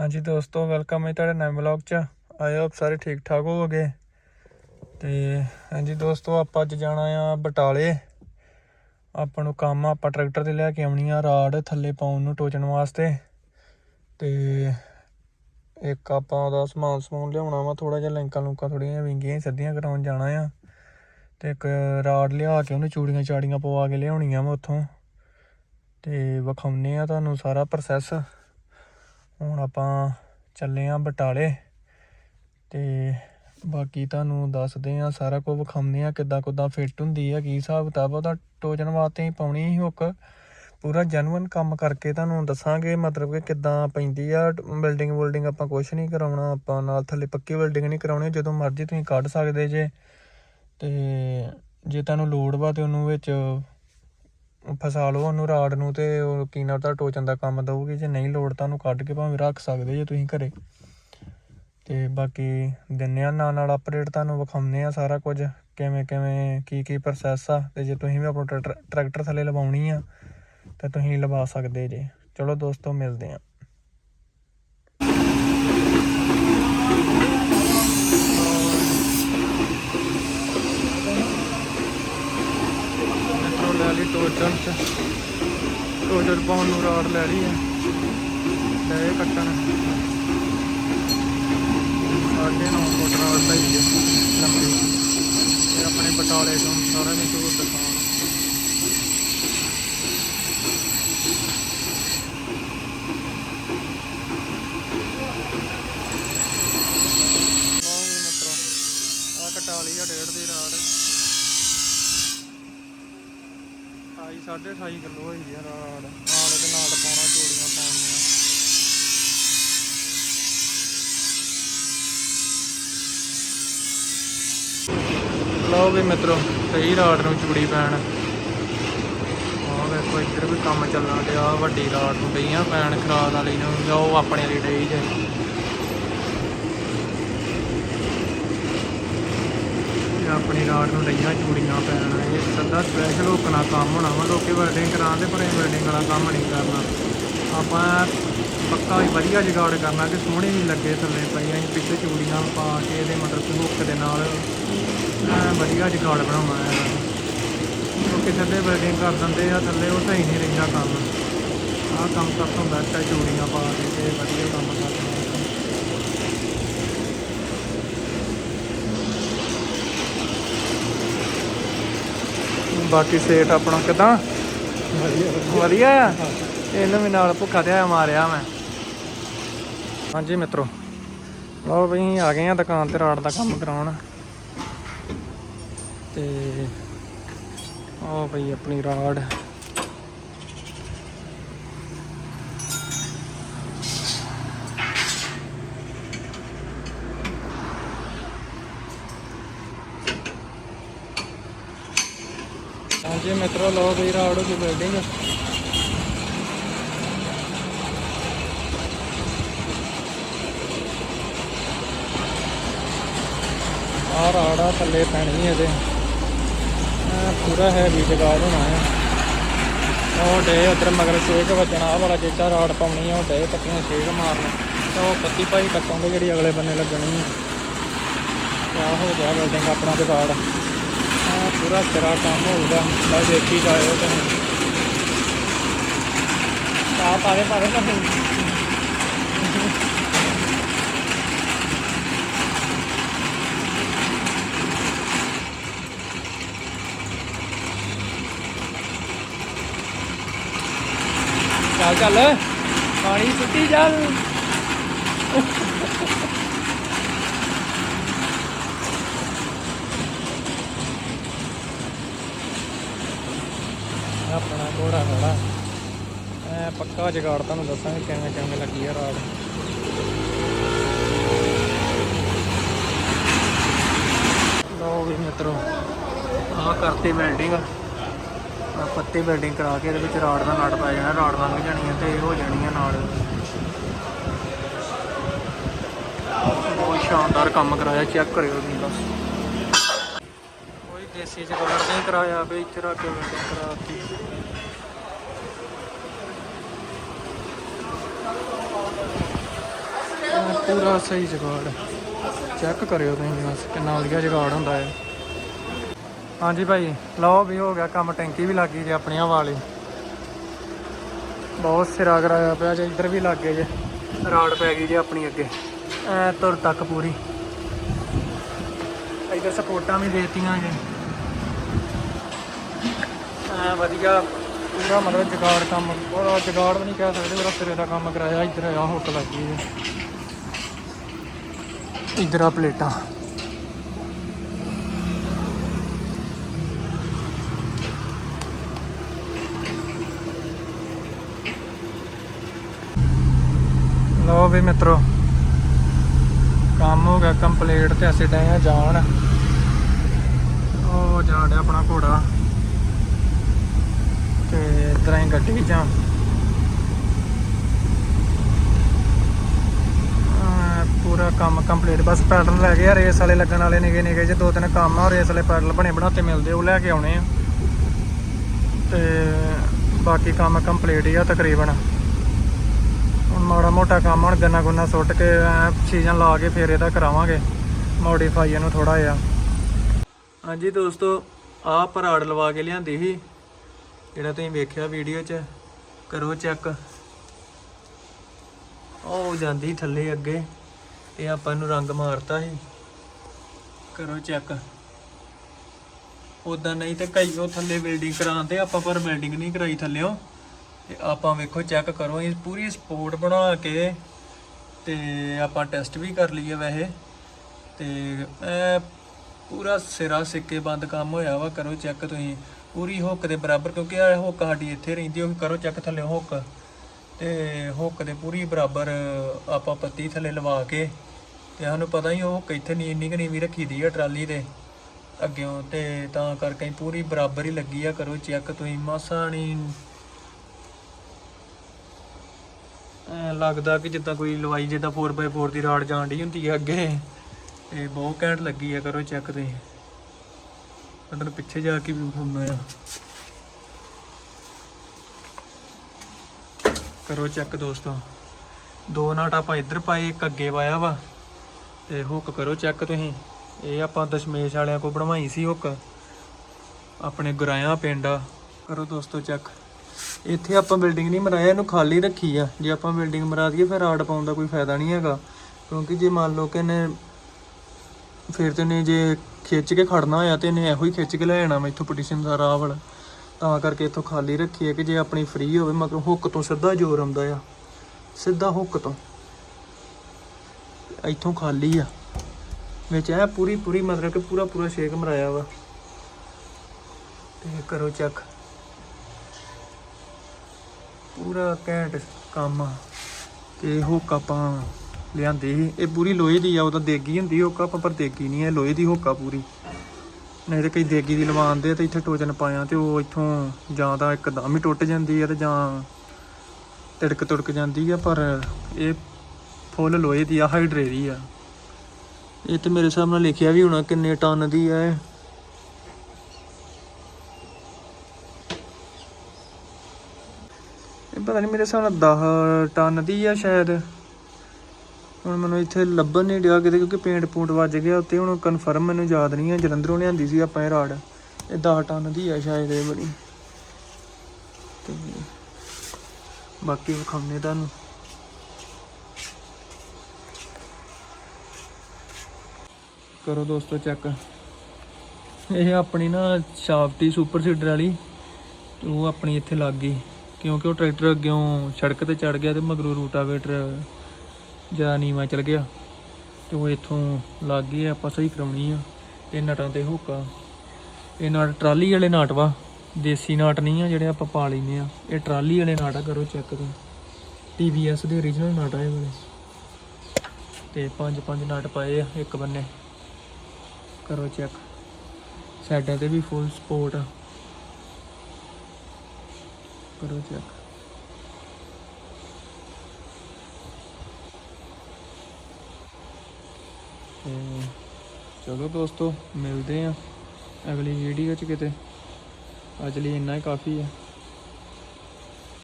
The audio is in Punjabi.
ਹਾਂਜੀ ਦੋਸਤੋ ਵੈਲਕਮ ਹੈ ਤੁਹਾਡੇ ਨਵੇਂ ਵਲੌਗ 'ਚ। ਆਏ ਹੋਪ ਸਾਰੇ ਠੀਕ ਠਾਕ ਹੋਵੋਗੇ। ਤੇ ਹਾਂਜੀ ਦੋਸਤੋ, ਆਪਾਂ ਅੱਜ ਜਾਣਾ ਆ ਬਟਾਲੇ। ਆਪਾਂ ਨੂੰ ਕੰਮ ਆ, ਆਪਾਂ ਟਰੈਕਟਰ ਤੇ ਲੈ ਕੇ ਆਉਣੀ ਆ ਰਾਡ ਥੱਲੇ ਪਾਉਣ ਨੂੰ ਟੋਚਣ ਵਾਸਤੇ। ਤੇ ਇੱਕ ਆਪਾਂ ਉਹਦਾ ਸਮਾਨ ਸਮੂਨ ਲਿਆਉਣਾ ਵਾ ਥੋੜਾ ਜਿਹਾ ਲਿੰਕਾਂ ਲੁੰਕਾਂ ਥੋੜੀਆਂ ਵਿੰਗੀਆਂ ਸਿੱਧੀਆਂ ਕਰਾਉਣ ਜਾਣਾ ਆ। ਤੇ ਇੱਕ ਰਾਡ ਲਿਆ ਕੇ ਉਹਨੂੰ ਚੂੜੀਆਂ ਚਾੜੀਆਂ ਪਵਾ ਕੇ ਲਿਆਉਣੀਆਂ ਵਾ ਉੱਥੋਂ। ਤੇ ਵਿਖਾਉਨੇ ਆ ਤੁਹਾਨੂੰ ਸਾਰਾ ਪ੍ਰੋਸੈਸ ਹੁਣ ਆਪਾਂ ਚੱਲੇ ਆਂ ਬਟਾਲੇ ਤੇ ਬਾਕੀ ਤੁਹਾਨੂੰ ਦੱਸਦੇ ਆ, ਸਾਰਾ ਕੁਝ ਵਿਖਾਉਂਦੇ ਆ ਕਿੱਦਾਂ ਕੁੱਦਾਂ ਫਿੱਟ ਹੁੰਦੀ ਆ, ਕੀ ਹਿਸਾਬ ਕਿਤਾਬ ਆ ਉਹਦਾ ਟੋਜਨ ਵਾਸਤੇ ਹੀ ਪਾਉਣੀ ਸੀ ਹੁੱਕ। ਪੂਰਾ ਜੈਨੂਇਨ ਕੰਮ ਕਰਕੇ ਤੁਹਾਨੂੰ ਦੱਸਾਂਗੇ, ਮਤਲਬ ਕਿ ਕਿੱਦਾਂ ਪੈਂਦੀ ਆ ਬਿਲਡਿੰਗ ਬਿਲਡਿੰਗ ਆਪਾਂ ਕੁਝ ਨਹੀਂ ਕਰਾਉਣਾ, ਆਪਾਂ ਨਾਲ ਥੱਲੇ ਪੱਕੀ ਬਿਲਡਿੰਗ ਨਹੀਂ ਕਰਾਉਣੀ, ਜਦੋਂ ਮਰਜ਼ੀ ਤੁਸੀਂ ਕੱਢ ਸਕਦੇ ਜੇ। ਤੇ ਜੇ ਤੁਹਾਨੂੰ ਲੋੜ ਵਾ ਤੇ ਉਹਨੂੰ ਵਿੱਚ ਫਸਾ ਲਓ ਉਹਨੂੰ ਰਾੜ ਨੂੰ ਤੇ ਉਹ ਕੀਨਰ ਦਾ ਟੋਚਨ ਦਾ ਕੰਮ ਦਊਗੀ, ਜੇ ਨਹੀਂ ਲੋੜ ਤਾਂ ਉਹਨੂੰ ਕੱਢ ਕੇ ਭਾਵੇਂ ਰੱਖ ਸਕਦੇ ਜੇ ਤੁਸੀਂ ਘਰੇ। ਤੇ ਬਾਕੀ ਦਿੰਨੇ ਆ, ਨਾਲ ਨਾਲ ਅਪਡੇਟ ਤੁਹਾਨੂੰ ਵਿਖਾਉਂਦੇ ਆ ਸਾਰਾ ਕੁਝ, ਕਿਵੇਂ ਕਿਵੇਂ, ਕੀ ਕੀ ਪ੍ਰੋਸੈਸ ਆ, ਤੇ ਜੇ ਤੁਸੀਂ ਵੀ ਆਪਣਾ ਟਰੈਕਟਰ- ਟਰੈਕਟਰ ਥੱਲੇ ਲਵਾਉਣੀ ਆ, ਤਾਂ ਤੁਸੀਂ ਲਵਾ ਸਕਦੇ ਜੇ। ਚਲੋ ਦੋਸਤੋ, ਮਿਲਦੇ ਆ। ਲਈ ਟੋਚਨ ਚ ਟੋਚਨ ਪਾਉਣ ਨੂੰ ਰਾਡ ਲੈ ਲਈ ਆ ਲੈ ਇਹ ਕੱਟਣ। ਸਾਢੇ ਨੌ ਫੁੱਟ ਰਾਡ ਲੰਬੀ। ਇਹ ਆਪਣੇ ਬਟਾਲੇ ਤੋਂ ਸਾਰਾ ਮਸ਼ਹੂਰ ਦੁਕਾਨ ਲਓ ਵੀ ਮਿੱਤਰੋ ਆ ਕਟਾ ਲਈ ਆ ਡੇਢ ਦੀ ਰਾਡ 28 28 ਕਿਲੋ ਹੋਈ ਆ ਰਾੜ ਨਾਲ ਇਹਦੇ ਨਾਲ ਪਾਉਣਾ ਚੂੜੀਆਂ ਪਾਉਣੀਆਂ। ਲਓ ਵੀ ਮਿੱਤਰੋ, ਸਹੀ ਰਾੜ ਨੂੰ ਚੂੜੀ ਪੈਣ। ਆਹ ਵੇਖੋ, ਇੱਧਰ ਵੀ ਕੰਮ ਚੱਲਣ ਡਿਆ, ਵੱਡੀ ਰਾਡ ਨੂੰ ਡਈਆਂ ਪੈਣ ਖਰਾਦ ਵਾਲੀ ਨੂੰ, ਜਾਂ ਆਪਣੇ ਲਈ ਡਈ ਜੇ। ਇਹ ਆਪਣੀ ਰਾੜ ਨੂੰ ਡਈਆਂ ਚੂੜੀਆਂ ਪੈਣ ਇਹ ਸਦਾ ਸਪੈਸ਼ਲ ਹੁਕਣਾ ਕੰਮ ਹੋਣਾ ਵਾ, ਲੋਕੀ ਵੈਲਡਿੰਗ ਕਰਾਉਂਦੇ ਪਰ ਇਹ ਵੈਲਡਿੰਗ ਵਾਲਾ ਕੰਮ ਨਹੀਂ ਕਰਨਾ। ਆਪਾਂ ਪੱਕਾ ਹੀ ਵਧੀਆ ਜੁਗਾੜ ਕਰਨਾ ਕਿ ਸੋਹਣੇ ਨਹੀਂ ਲੱਗੇ ਥੱਲੇ ਪਈਆਂ ਅਸੀਂ ਪਿੱਛੇ ਚੂੜੀਆਂ ਪਾ ਕੇ ਇਹਦੇ ਮਤਲਬ ਹੁੱਕ ਦੇ ਨਾਲ ਐਂ ਵਧੀਆ ਜੁਗਾੜ ਬਣਾਉਣਾ ਹੈ। ਕਿਉਂਕਿ ਥੱਲੇ ਵੈਲਡਿੰਗ ਕਰ ਦਿੰਦੇ ਆ, ਥੱਲੇ ਉਹ ਸਹੀ ਨਹੀਂ ਰਹਿੰਦਾ ਕੰਮ। ਆਹ ਕੰਮ ਸਭ ਤੋਂ ਬੈਸਟ ਹੈ, ਚੂੜੀਆਂ ਪਾ ਕੇ ਤੇ ਵਧੀਆ ਕੰਮ ਕਰਨਾ ਬਾਕੀ ਸੇਟ ਆਪਣਾ ਕਿਦਾਂ? ਵਧੀਆ ਆ? ਇਹਨੂੰ ਵੀ ਨਾਲ ਭੁੱਖਾ ਤੇ ਮਾਰਿਆ ਮੈਂ। ਹਾਂਜੀ ਮਿੱਤਰੋ, ਲਓ ਬਈ ਅਸੀਂ ਆ ਗਏ ਆ ਦੁਕਾਨ ਤੇ ਰਾੜ ਦਾ ਕੰਮ ਕਰਾਉਣ। ਤੇ ਉਹ ਬਈ ਆਪਣੀ ਰਾੜ ਹਾਂਜੀ ਮਿੱਤਰੋ, ਲਓ ਬਈ ਰਾੜ ਦੀ ਬਿਲਡਿੰਗ ਆ ਰਾੜਾ ਥੱਲੇ ਪੈਣੀ ਇਹਦੇ। ਪੂਰਾ ਹੈ ਵੀ ਜਗਾੜ ਹੋਣਾ ਹੈ ਉਹ ਡੇ ਉਧਰ ਮਗਰ ਛੇਕ ਵੱਜਣਾ, ਆਹ ਵਾਲਾ ਚੇਚਾ ਰਾੜ ਪਾਉਣੀ ਆ, ਉਹ ਡੇ ਪੱਤੀਆਂ ਛੇਕ ਮਾਰਨ। ਤੇ ਉਹ ਪੱਤੀ ਭਾਈ ਕੱਟਾਂਗੇ ਜਿਹੜੀ ਅਗਲੇ ਬੰਨੇ ਲੱਗਣੀ ਆ। ਹੋ ਗਿਆ ਬਿਲਡਿੰਗ ਆਪਣਾ ਜਗਾੜ। ਆ ਪੂਰਾ ਸਿਰਾ ਕੰਮ ਹੋਊਗਾ। ਮੈਂ ਦੇਖੀ ਜਾਇਓ ਤੁਸੀਂ ਆ ਪਾਰੇ ਪਾਰੇ ਨਹੀਂ ਚੱਲ ਚੱਲ। ਪਾਣੀ ਸੁੱਟੀ, ਚੱਲ। ਆਪਣਾ ਘੋੜਾ ਖੜਾ। ਐ ਪੱਕਾ ਜਗਾੜ ਤੁਹਾਨੂੰ ਦੱਸਾਂਗੇ ਕਿਵੇਂ ਕਿਵੇਂ ਲੱਗੀ ਆ ਰਾਡ ਲਓ ਵੀ ਮਿੱਤਰੋ, ਆਹ ਕਰਤੀ ਵੈਲਡਿੰਗ ਆ ਪੱਤੀ ਵੈਲਡਿੰਗ ਕਰਾ ਕੇ ਇਹਦੇ ਵਿੱਚ ਰਾਡ ਦਾ ਨਟ ਪੈ ਜਾਣਾ, ਰਾੜ ਲੰਘ ਜਾਣੀ ਹੈ ਤੇ ਇਹ ਹੋ ਜਾਣੀ ਹੈ ਨਾਲ। ਬਹੁਤ ਸ਼ਾਨਦਾਰ ਕੰਮ ਕਰਾਇਆ, ਚੈੱਕ ਕਰਿਓ ਤੁਸੀਂ ਬਸ। ਕੋਈ ਦੇਸੀ ਜਗਾੜ ਨਹੀਂ ਕਰਾਇਆ ਵੀ ਇੱਥੇ ਰੱਖ ਕੇ ਵੈਲਡਿੰਗ ਕਰਾਤੀ ਪੂਰਾ ਸਹੀ ਜਗਾੜ। ਚੈੱਕ ਕਰਿਓ ਤੁਸੀਂ ਬਸ ਕਿੰਨਾ ਵਧੀਆ ਜਗਾੜ ਹੁੰਦਾ ਹੈ। ਹਾਂਜੀ ਭਾਈ ਲਓ ਵੀ ਹੋ ਗਿਆ ਕੰਮ ਟੈਂਕੀ ਵੀ ਲੱਗ ਗਈ ਜੇ ਆਪਣੀਆਂ ਵਾਲੀ। ਬਹੁਤ ਸਿਰਾ ਕਰਾਇਆ ਪਿਆ ਜੇ ਇੱਧਰ ਵੀ ਲੱਗ ਗਏ ਜੇ। ਰਾੜ ਪੈ ਗਈ ਜੇ ਆਪਣੀ ਅੱਗੇ। ਐ ਤੁਰ ਤੱਕ ਪੂਰੀ। ਇੱਧਰ ਸਪੋਰਟਾਂ ਵੀ ਦੇਤੀਆਂ ਜੇ। ਐ ਵਧੀਆ। ਪੂਰਾ ਮਤਲਬ ਜਗਾੜ ਕੰਮ, ਬੜਾ ਜਗਾੜ ਵੀ ਨਹੀਂ ਕਹਿ ਸਕਦੇ ਬੜਾ ਸਿਰੇ ਦਾ ਕੰਮ ਕਰਾਇਆ, ਇੱਧਰ ਆ ਹੁੱਕ ਲੱਗੀ ਜੇ। ਇੱਧਰ ਆ ਪਲੇਟਾਂ। ਲਓ ਵੀ ਮਿੱਤਰੋ, ਕੰਮ ਹੋ ਗਿਆ ਕੰਪਲੀਟ ਤੇ ਅਸੀਂ ਡਏ ਆ ਜਾਣ। ਉਹ ਜਾਣ ਡਿਆ ਆਪਣਾ ਘੋੜਾ। ਤੇ ਇਧਰ ਹੀ ਗੱਡੀ ਜਾਂ ਪੂਰਾ ਕੰਮ ਕੰਪਲੀਟ ਬਸ ਪੈਡਲ ਲੈ ਗਏ ਆ ਰੇਸ ਵਾਲੇ ਲੱਗਣ ਵਾਲੇ ਨਿਗੇ ਨਿਗੇ ਜੇ ਦੋ ਤਿੰਨ ਕੰਮ ਆ ਰੇਸ ਵਾਲੇ ਪੈਡਲ ਬਣੇ ਬਣਾਤੇ ਮਿਲਦੇ, ਉਹ ਲੈ ਕੇ ਆਉਣੇ ਆ। ਤੇ ਬਾਕੀ ਕੰਮ ਕੰਪਲੀਟ ਹੀ ਆ ਤਕਰੀਬਨ। ਹੁਣ ਮਾੜਾ ਮੋਟਾ ਕੰਮ ਹੁਣ ਗੰਨਾ ਗੁੰਨਾ ਸੁੱਟ ਕੇ ਸੀਜ਼ਨ ਲਾ ਕੇ ਫੇਰ ਇਹਦਾ ਕਰਾਵਾਂਗੇ। ਮੋਡੀਫਾਈ ਇਹਨੂੰ ਥੋੜਾ ਜਿਹਾ। ਹਾਂਜੀ ਦੋਸਤੋ, ਆਹ ਪਰਾੜ ਲਵਾ ਕੇ ਲਿਆਂਦੀ ਸੀ। ਜਿਹੜਾ ਤੁਸੀਂ ਵੇਖਿਆ ਵੀਡੀਓ 'ਚ, ਕਰੋ ਚੈੱਕ ਉਹ ਜਾਂਦੀ ਥੱਲੇ ਅੱਗੇ ਇਹ ਆਪਾਂ ਨੂੰ ਰੰਗ ਮਾਰਤਾ ਸੀ। ਕਰੋ ਚੈੱਕ ਉਦਾਂ ਨਹੀਂ ਤੇ ਕਈ ਉਹ ਥੱਲੇ ਬਿਲਡਿੰਗ ਕਰਾਉਂਦੇ ਆਪਾਂ, ਪਰ ਬਿਲਡਿੰਗ ਨਹੀਂ ਕਰਾਈ ਥੱਲਿਓ। ਤੇ ਆਪਾਂ ਵੇਖੋ ਚੈੱਕ ਕਰੋ, ਇਹ ਪੂਰੀ ਸਪੋਰਟ ਬਣਾ ਕੇ, ਤੇ ਆਪਾਂ ਟੈਸਟ ਵੀ ਕਰ ਲਈਏ ਵੈਸੇ। ਤੇ ਪੂਰਾ ਸਿਰਾ ਸਿੱਕੇ ਬੰਦ ਕੰਮ ਹੋਇਆ ਵਾ, ਕਰੋ ਚੈੱਕ ਤੁਸੀਂ। ਪੂਰੀ ਹੁੱਕ ਦੇ ਬਰਾਬਰ, ਕਿਉਂਕਿ ਇਹ ਹੁੱਕ ਸਾਡੀ ਇੱਥੇ ਰਹਿੰਦੀ ਉਹ ਕਰੋ ਚੈੱਕ ਥੱਲੇ ਹੁੱਕ। ਤੇ ਹੁੱਕ ਦੇ ਪੂਰੀ ਬਰਾਬਰ ਆਪਾਂ ਪੱਤੀ ਥੱਲੇ ਲਵਾ ਕੇ, ਤੇ ਸਾਨੂੰ ਪਤਾ ਹੀ ਉਹ ਹੁੱਕ ਇੱਥੇ ਨੀ, ਇੰਨੀ ਕੁ ਨੀਵੀਂ ਰੱਖੀ ਦੀ ਆ ਟਰਾਲੀ ਦੇ ਅੱਗਿਓਂ ਤੇ ਤਾਂ ਕਰਕੇ ਪੂਰੀ ਬਰਾਬਰ ਹੀ ਲੱਗੀ ਆ, ਕਰੋ ਚੈੱਕ ਤੁਸੀਂ, ਮਾਸਾ ਨਹੀਂ ਲੱਗਦਾ ਕਿ ਜਿੱਦਾਂ ਕੋਈ ਲਵਾਈ, ਜਿੱਦਾਂ 4x4 ਦੀ ਰਾੜ ਜਾਣ ਡਈ ਹੁੰਦੀ ਹੈ ਅੱਗੇ। ਤੇ ਬਹੁਤ ਘੈਂਟ ਲੱਗੀ ਆ, ਕਰੋ ਚੈੱਕ ਤੇ ਅੰਦਰ ਪਿੱਛੇ ਜਾ ਕੇ ਵੀ ਵਿਖਾਉਣਾ ਆ। ਕਰੋ ਚੈੱਕ ਦੋਸਤੋ। ਦੋ ਨਾਟ ਆਪਾਂ ਇੱਧਰ ਪਾਏ, ਇੱਕ ਅੱਗੇ ਪਾਇਆ ਵਾ। ਤੇ ਹੁੱਕ ਕਰੋ ਚੈੱਕ ਤੁਸੀਂ। ਇਹ ਆਪਾਂ ਦਸ਼ਮੇਸ਼ ਵਾਲਿਆਂ ਕੋ ਬਣਵਾਈ ਸੀ ਹੁੱਕ ਆਪਣੇ ਗੁਰਾਇਆ ਪਿੰਡ ਆ। ਕਰੋ ਦੋਸਤੋ ਚੈੱਕ ਇੱਥੇ ਆਪਾਂ ਬਿਲਡਿੰਗ ਨਹੀਂ ਮਰਾਇਆ ਇਹਨੂੰ ਖਾਲੀ ਰੱਖੀ ਆ। ਜੇ ਆਪਾਂ ਬਿਲਡਿੰਗ ਮਰਾ ਦਈਏ, ਫਿਰ ਰਾਡ ਪਾਉਣ ਦਾ ਕੋਈ ਫਾਇਦਾ ਨਹੀਂ ਹੈਗਾ। ਕਿਉਂਕਿ ਜੇ ਮੰਨ ਲਓ ਕਿ ਇਹਨੇ ਫਿਰ ਤੇ ਨੇ ਜੇ ਖਿੱਚ ਕੇ ਖੜਨਾ ਹੋਇਆ ਤੇ ਇਹਨੇ ਇਹੋ ਹੀ ਖਿੱਚ ਕੇ ਲੈ ਜਾਣਾ ਮੈਥੋਂ ਪਟੀਸ਼ਨ ਦਾ ਰਾਹ ਵਾਲਾ। ਤਾਂ ਕਰਕੇ ਇੱਥੋਂ ਖਾਲੀ ਰੱਖੀ ਹੈ ਕਿ ਜੇ ਆਪਣੀ ਫ੍ਰੀ ਹੋਵੇ, ਮਗਰ ਹੁੱਕ ਤੋਂ ਸਿੱਧਾ ਜ਼ੋਰ ਆਉਂਦਾ ਆ। ਸਿੱਧਾ ਹੁੱਕ ਤੋਂ। ਇੱਥੋਂ ਖਾਲੀ ਆ। ਵਿੱਚ ਇਹ ਪੂਰੀ ਪੂਰੀ ਮਤਲਬ ਕਿ ਪੂਰਾ ਪੂਰਾ ਸ਼ੇਕ ਮਰਾਇਆ ਵਾ। ਤੇ ਕਰੋ ਚੈੱਕ ਪੂਰਾ ਘੈਂਟ ਕੰਮ ਆ। ਤੇ ਹੁੱਕ ਆਪਾਂ ਲਿਆਂਦੀ ਸੀ। ਇਹ ਪੂਰੀ ਲੋਹੇ ਦੀ ਆ, ਉਹ ਤਾਂ ਦੇਗੀ ਹੁੰਦੀ ਹੋਕਾ ਪਰ ਦੇਗੀ ਨਹੀਂ ਹੈ, ਲੋਹੇ ਦੀ ਹੋਕਾ ਪੂਰੀ। ਨਹੀਂ ਤੇ ਕਈ ਦੇਗੀ ਦੀ ਲਵਾਉਂਦੇ ਤੇ ਇੱਥੇ ਟੋਜਨ ਪਾਇਆ ਤੇ ਉਹ ਇੱਥੋਂ ਜਾਂ ਤਾਂ ਇੱਕਦਮ ਹੀ ਟੁੱਟ ਜਾਂਦੀ ਹੈ ਤੇ ਜਾਂ ਤਿੜਕ ਤੁੜਕ ਜਾਂਦੀ ਆ, ਪਰ ਇਹ ਫੁੱਲ ਲੋਹੇ ਦੀ ਆ, ਹਾਈਡਰੇ ਦੀ ਆ। ਇਹ ਤੇ ਮੇਰੇ ਹਿਸਾਬ ਨਾਲ ਲਿਖਿਆ ਵੀ ਹੋਣਾ ਕਿੰਨੇ ਟਨ ਦੀ ਹੈ ਇਹ। ਇਹ ਪਤਾ ਨਹੀਂ ਮੇਰੇ ਹਿਸਾਬ ਨਾਲ 10 ਟਨ ਦੀ ਆ ਸ਼ਾਇਦ। ਹੁਣ ਮੈਨੂੰ ਇੱਥੇ ਲੱਭਣ ਨਹੀਂ ਡਿਆ ਕਿਤੇ ਕਿਉਂਕਿ ਪੇਂਟ ਪੂੰਟ ਵੱਜ ਗਿਆ, ਉੱਤੇ ਹੁਣ ਕਨਫਰਮ ਮੈਨੂੰ ਯਾਦ ਨਹੀਂ ਹੈ ਜਲੰਧਰੋਂ ਲਿਆਂਦੀ ਸੀ ਆਪਾਂ ਇਹ ਰਾਡ ਇਹ 10 ਟਨ ਦੀ ਹੈ ਸ਼ਾਇਦ ਇਹ ਬੜੀ ਤੇ ਬਾਕੀ ਵਿਖਾਉਂਦੇ ਤੁਹਾਨੂੰ। ਕਰੋ ਦੋਸਤੋ ਚੈੱਕ ਇਹ ਆਪਣੀ ਨਾ ਸ਼ਾਫਟੀ ਸੁਪਰ ਸੀਡਰ ਵਾਲੀ, ਤੇ ਉਹ ਆਪਣੀ ਇੱਥੇ ਲੱਗ ਗਈ। ਕਿਉਂਕਿ ਉਹ ਟਰੈਕਟਰ ਅੱਗਿਓਂ ਸੜਕ ਤੇ ਚੜ ਗਿਆ ਤੇ ਮਗਰੋਂ ਰੂਟਾਵੇਟਰ ਜ਼ਿਆਦਾ ਨੀਵਾਂ ਚਲ ਗਿਆ। ਤੇ ਉਹ ਇੱਥੋਂ ਲੱਗ ਗਈ ਆਪਾਂ ਸਹੀ ਕਰਾਉਣੀ ਆ। ਤੇ ਨਟਾਂ ਤੇ ਹੋਕਾ। ਇਹ ਨਾਟ ਟਰਾਲੀ ਵਾਲੇ ਨਾਟ ਵਾ, ਦੇਸੀ ਨਾਟ ਨਹੀਂ ਆ ਜਿਹੜੇ ਆਪਾਂ ਪਾ ਲੈਨੇ ਆ। ਇਹ ਟਰਾਲੀ ਵਾਲੇ ਨਾਟ ਆ, ਕਰੋ ਚੈੱਕ ਤੁਸੀਂ। TVS ਦੇ origignal ਨਾਟ ਆ ਇਹ ਵਾਲੇ। ਤੇ ਪੰਜ ਪੰਜ ਨਾਟ ਪਾਏ ਆ, ਇੱਕ ਬੰਨੇ। ਕਰੋ ਚੈੱਕ ਸਾਈਡਾਂ ਤੇ ਵੀ ਫੁੱਲ ਸਪੋਰਟ ਆ। ਕਰੋ ਚੈੱਕ ਤੇ ਚਲੋ ਦੋਸਤੋ, ਮਿਲਦੇ ਆ ਅਗਲੀ ਵੀਡੀਓ ਚ ਕਿਤੇ। ਅੱਜ ਲਈ ਇੰਨਾ ਹੀ, ਕਾਫੀ ਹੈ।